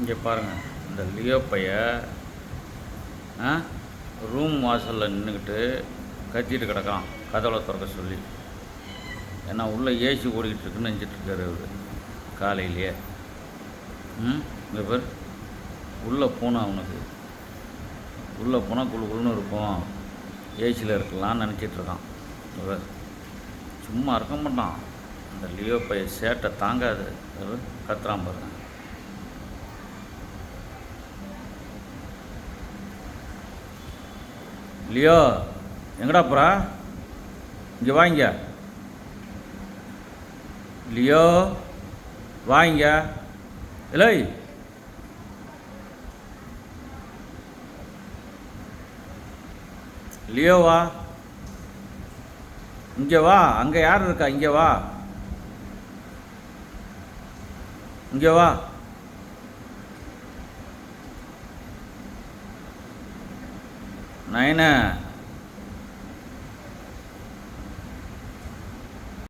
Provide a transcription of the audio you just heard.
இங்கே பாருங்கள் இந்த லியோ பைய ஆ ரூம் வாசலில் நின்றுக்கிட்டு கத்திட்டு கிடக்கான் கதவை திறக்க சொல்லி. ஏன்னா உள்ளே ஏசி ஓடிக்கிட்டு இருக்குன்னு நினச்சிட்டு அவர் காலையிலேயே. ம் இங்கே பேர். உள்ளே போனால் அவனுக்கு. உள்ளே போனால் குழு குழுன்னு இருக்கும். ஏசியில் இருக்கலாம்னு நினச்சிட்டு இருக்கான். இவர் சும்மா இருக்க மாட்டான். அந்த லியோ பைய சேட்டை தாங்காது. இவர் கத்துறான் பாருங்க. லியோ எங்கடா போகிறா இங்கே வாங்க லியோ வாங்க இல்லை லியோ வா. இங்கே வா. அங்கே யார் இருக்கா? இங்கே வா. இங்கே வா. 那那。